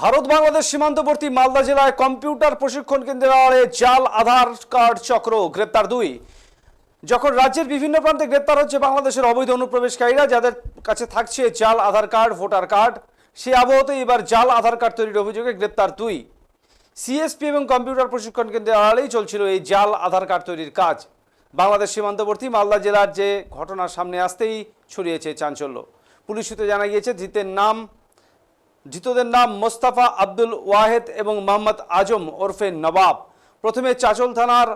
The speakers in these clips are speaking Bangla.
ভারত বাংলাদেশ সীমান্তবর্তী মালদা জেলায় কম্পিউটার প্রশিক্ষণ কেন্দ্রের আড়ে জাল, আধার কার্ড চক্র, গ্রেপ্তার দুই। যখন রাজ্যের বিভিন্ন প্রান্তে গ্রেপ্তার হচ্ছে বাংলাদেশের অবৈধ অনুপ্রবেশকারীরা, যাদের কাছে থাকছে জাল, আধার কার্ড, ভোটার কার্ড, সে আবহতে এবার জাল, আধার কার্ড তৈরির অভিযোগে গ্রেপ্তার দুই। সিএসপি এবং কম্পিউটার প্রশিক্ষণ কেন্দ্রের আড়ালেই চলছিল এই জাল, আধার কার্ড তৈরির কাজ। বাংলাদেশ সীমান্তবর্তী মালদা জেলার যে ঘটনার সামনে আসতেই ছড়িয়েছে চাঞ্চল্য। পুলিশ সূত্রে জানা গিয়েছে ধৃতের নাম ধৃতদের নাম মোস্তাফা আব্দুল ওয়াহেদ এবং মোহাম্মদ আজম ওরফে নবাব। প্রথমে চাচল থানার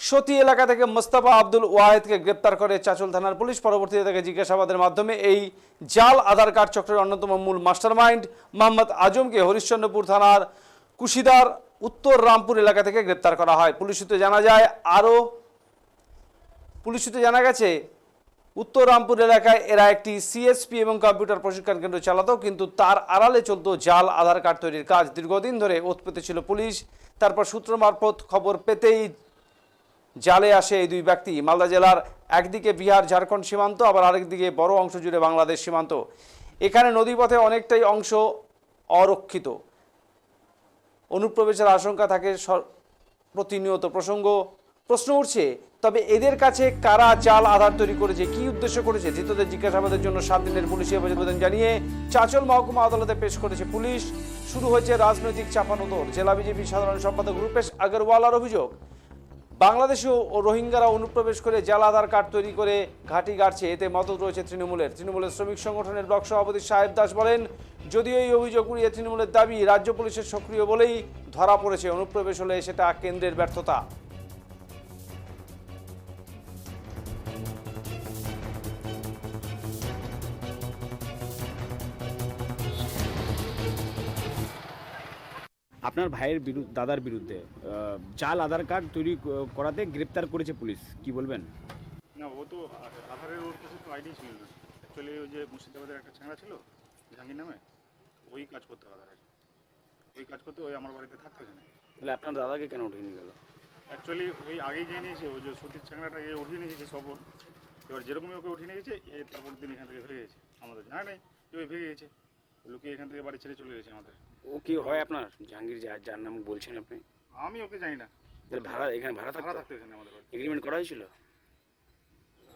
সতী এলাকা থেকে মোস্তাফা আব্দুল ওয়াহেদকে গ্রেপ্তার করে চাচল থানার পুলিশ। পরবর্তীতে তাকে জিজ্ঞাসাবাদের মাধ্যমে এই জাল, আধার কার্ড চক্রের অন্যতম মূল মাস্টারমাইন্ড মোহাম্মদ আজমকে হরিশ্চন্দ্রপুর থানার কুশিদার, উত্তর রামপুর এলাকা থেকে গ্রেপ্তার করা হয়। পুলিশ সূত্রে জানা যায়, আরও পুলিশ সূত্রে জানা গেছে উত্তর রামপুর এলাকায় এরা একটি সিএসপি এবং কম্পিউটার প্রশিক্ষণ কেন্দ্র চালাতো, কিন্তু তার আড়ালে চলতো জাল, আধার কার্ড তৈরির কাজ। দীর্ঘদিন ধরে ওত ছিল পুলিশ। তারপর সূত্র মারফত খবর পেতেই জালে আসে এই দুই ব্যক্তি। মালদা জেলার একদিকে বিহার, ঝাড়খণ্ড সীমান্ত, আবার আরেকদিকে বড় অংশ জুড়ে বাংলাদেশ সীমান্ত। এখানে নদীপথে অনেকটাই অংশ অরক্ষিত। অনুপ্রবেশের আশঙ্কা থাকে প্রতিনিয়ত। প্রসঙ্গ, প্রশ্ন উঠছে তবে এদের কাছে কারা জাল আধার তৈরি করেছে, কি উদ্দেশ্য করেছে, ধৃতদের জিজ্ঞাসাবাদের জন্য সাত দিনের পুলিশি আবেদন জানিয়ে চাচল মহকুমা আদালতে পেশ করেছে পুলিশ। শুরু হয়েছে রাজনৈতিক চাপানোতর জেলা বিজেপি সাধারণ সম্পাদক রূপেশ আগরওয়ালার অভিযোগ বাংলাদেশেও ও রোহিঙ্গারা অনুপ্রবেশ করে জাল আধার কার্ড তৈরি করে ঘাঁটি গাড়ছে। এতে মদত রয়েছে তৃণমূলের। তৃণমূলের শ্রমিক সংগঠনের ব্লক সভাপতি সাহেব দাস বলেন, যদিও এই অভিযোগ উড়িয়ে তৃণমূলের দাবি রাজ্য পুলিশের সক্রিয় বলেই ধরা পড়েছে। অনুপ্রবেশ হলে সেটা কেন্দ্রের ব্যর্থতা। আপনার ভাইয়ের বিরুদ্ধে দাদার বিরুদ্ধে জাল আধার কার্ড তৈরি করাতে গ্রেপ্তার করেছে পুলিশ কি বলবেন? না ও তো আধারের ওর কাছে তো আইডি ছিল না। অ্যাকচুয়ালি ওই যে মুর্শিদাবাদের একটা ছেঁড়া ছিল জাহাঙ্গীর নামে ওই কাজ করতে আধারের ওই কাজ করতে ওই আমার বাড়িতে থাকতো এখানে। তাহলে আপনার দাদাকে কেন উঠিয়ে নিয়ে গেল? অ্যাকচুয়ালি ওই আগেই গিয়ে নিয়েছে ওই যে সতীর চ্যাংড়াটা এ উঠিয়ে নিয়েছে সব ওর। এবার যেরকমই ওকে উঠিয়ে নিয়েছে এ তারপর দিন এখান থেকে ভেঙে গেছে। আমাদের জানা নেই যে ওই ভেঙে গেছে। লোকে এখান থেকে বাড়ি ছেড়ে চলে গেছে আমাদের। ও কি হয় আপনার? জাহাঙ্গীর যার যার নাম বলছেন আপনি? আমি ওকে জানি না। তাহলে ভাড়া এখানে ভাড়া ভাড়া থাকতো থাকতো এখানে আমাদের বাড়ি এগ্রিমেন্ট করা হয়েছিল?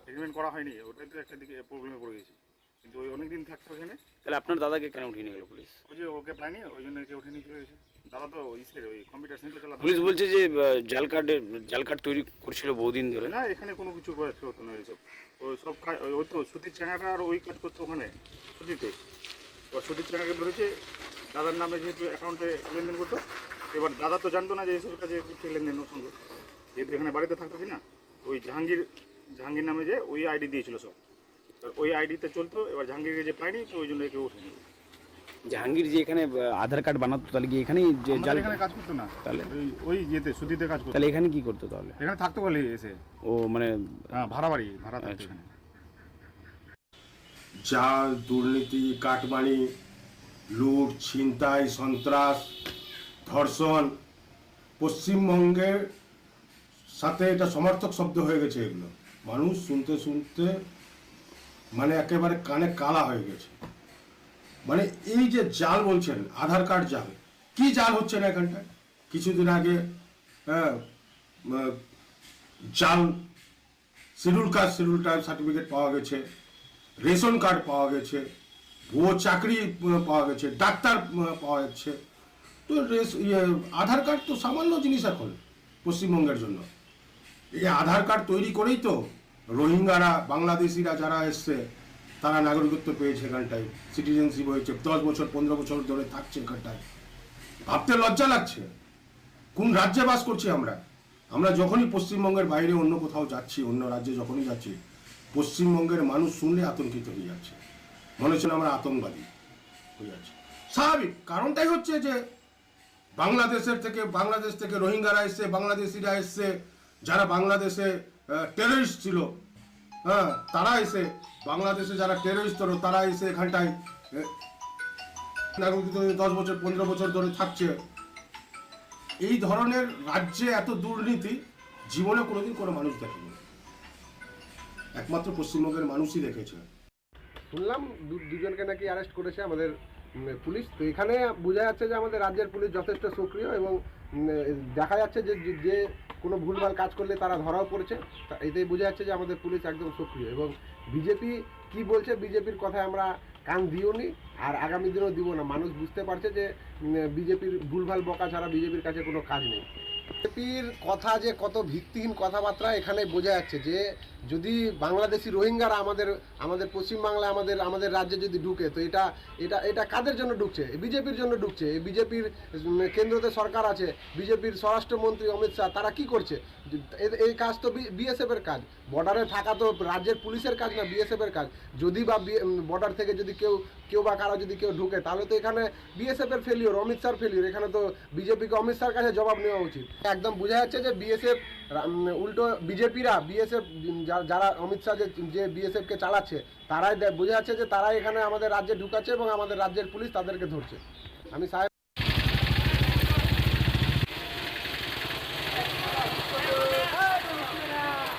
এগ্রিমেন্ট করা হয়নি। ওটাই তো একটা দিকে প্রবলেমে পড়ে গেছি। কিন্তু ওই অনেক দিন থাকতো এখানে তাহলে আপনার দাদাকে কেন উঠিয়ে নিয়ে গেল পুলিশ? ওই যে ওকে প্ল্যানি ওই জন্য একে উঠে নিয়ে চলে গেছে। দাদা তো ওই ইসের ওই কম্পিউটার সেন্টার চালাতো। পুলিশ বলছে যে আহ, জাল কার্ডের জাল কার্ড তৈরি করছিল বহুদিন ধরে। না এখানে কোনো কিছু করা হতো না এইসব ওই সব কাজ ওই- ওই তো সুতির চাঙাটা আর ওই কাজ করতো ওখানে সুতিতে। এবার সুতির চাঙাকে ধরেছে দাদার নামে যেহেতু অ্যাকাউন্টে লেনদেন করতো এবার দাদা তো জানতো না যে এইসব কাজে করছে লেনদেন সঙ্গে যেহেতু এখানে বাড়িতে থাকতো কি না ওই জাহাঙ্গীর জাহাঙ্গীর নামে যে ওই আইডি দিয়েছিল সব। এবার ওই আইডিতে চলতো এবার জাহাঙ্গীরকে যে পায়নি তো ওই জন্য একে উঠে জাহাঙ্গীর যে এখানে আধার কার্ড বানাতো তাহলে কি এখানেই যে জাল এখানে কাজ করতো না। তাহলে? ওই যেতে সুতিতে কাজ করতো। তাহলে এখানে কি করতো তাহলে? এখানে থাকতো বলে এসে। ও মানে হ্যাঁ ভাড়া বাড়ি ভাড়া থাকতো আচ্ছা। এখানে। জাল দুর্নীতি কাটমানি লুট, ছিনতাই, সন্ত্রাস, ধর্ষণ, পশ্চিমবঙ্গের সাথে এটা সমর্থক শব্দ হয়ে গেছে এগুলো। মানুষ শুনতে শুনতে মানে একেবারে কানে কালা হয়ে গেছে। মানে এই যে জাল বলছেন, আধার কার্ড জাল, কি জাল হচ্ছে না এখানটায়? কিছুদিন আগে হ্যাঁ জাল, schedule caste, schedule type certificate পাওয়া গেছে, রেশন কার্ড পাওয়া গেছে ভুয়ো চাকরি পাওয়া গেছে ডাক্তার পাওয়া যাচ্ছে। তো ইয়ে, আধার কার্ড তো সামান্য জিনিস এখন পশ্চিমবঙ্গের জন্য। এই আধার কার্ড তৈরি করেই তো রোহিঙ্গারা বাংলাদেশিরা যারা এসছে তারা নাগরিকত্ব পেয়েছে এখানটায় সিটিজেনশিপ হয়েছে দশ বছর পনেরো বছর ধরে থাকছে এখানটায়। ভাবতে লজ্জা লাগছে। কোন রাজ্যে বাস করছি আমরা? আমরা যখনই পশ্চিমবঙ্গের বাইরে অন্য কোথাও যাচ্ছি অন্য রাজ্যে যখনই যাচ্ছি পশ্চিমবঙ্গের মানুষ শুনলে আতঙ্কিত হয়ে যাচ্ছে। মনে হচ্ছে না আমরা আতঙ্কবাদী যাচ্ছে। স্বাভাবিক। কারণটাই হচ্ছে যে বাংলাদেশের থেকে, বাংলাদেশ থেকে রোহিঙ্গারা এসছে, বাংলাদেশিরা এসছে, যারা বাংলাদেশে টেররিস্ট ছিল হ্যাঁ তারা এসে, বাংলাদেশে যারা টেররিস্ট ছিল তারা এসে এখানটায় দশ বছর, পনেরো বছর ধরে থাকছে। এই ধরনের রাজ্যে এত দুর্নীতি, জীবনে কোনোদিন কোনো মানুষ দেখেনি। একমাত্র পশ্চিমবঙ্গের মানুষই দেখেছে। শুনলাম দুজনকে নাকি অ্যারেস্ট করেছে আমাদের পুলিশ। তো এখানে বোঝা যাচ্ছে যে আমাদের রাজ্যের পুলিশ যথেষ্ট সক্রিয় এবং দেখা যাচ্ছে যে, যে- কোনো ভুলভাল কাজ করলে তারা ধরাও পড়েছে। এতেই বোঝা যাচ্ছে যে আমাদের পুলিশ একদম সক্রিয় এবং বিজেপি কি বলছে বিজেপির কথায় আমরা কান দিওনি আর আগামী দিনেও দিব না। মানুষ বুঝতে পারছে যে বিজেপির ভুলভাল বকা ছাড়া বিজেপির কাছে কোনো কাজ নেই। বিজেপির কথা যে কত ভিত্তিহীন কথাবার্তা এখানে বোঝা যাচ্ছে যে যদি বাংলাদেশি রোহিঙ্গারা আমাদের আমাদের পশ্চিমবাংলায় আমাদের আমাদের রাজ্যে যদি ঢুকে, তো এটা এটা এটা কাদের জন্য ঢুকছে? বিজেপির জন্য ঢুকছে। বিজেপির কেন্দ্রতে সরকার আছে। বিজেপির স্বরাষ্ট্রমন্ত্রী অমিত শাহ, তারা কি করছে? এই কাজ তো বিএসএফ এর কাজ। বর্ডারে থাকা তো রাজ্যের পুলিশের কাজ না, বিএসএফের কাজ। যদি বা বর্ডার থেকে যদি কেউ কেউ বা কারও যদি কেউ ঢুকে, তাহলে তো এখানে বিএসএফের ফেলিওর অমিত শাহর ফেলিওর এখানে তো বিজেপিকে অমিত শাহর কাছে জবাব নেওয়া উচিত। একদম বোঝা যাচ্ছে যে বিএসএফ উল্টো বিজেপিরা বিএসএফ যারা অমিত শাহ যে বিএসএফ কে চালাচ্ছে, তারাই বোঝা যাচ্ছে যে তারাই এখানে আমাদের রাজ্যে ঢুকাচ্ছে এবং আমাদের রাজ্যের পুলিশ তাদেরকে ধরছে। আমি সাহেব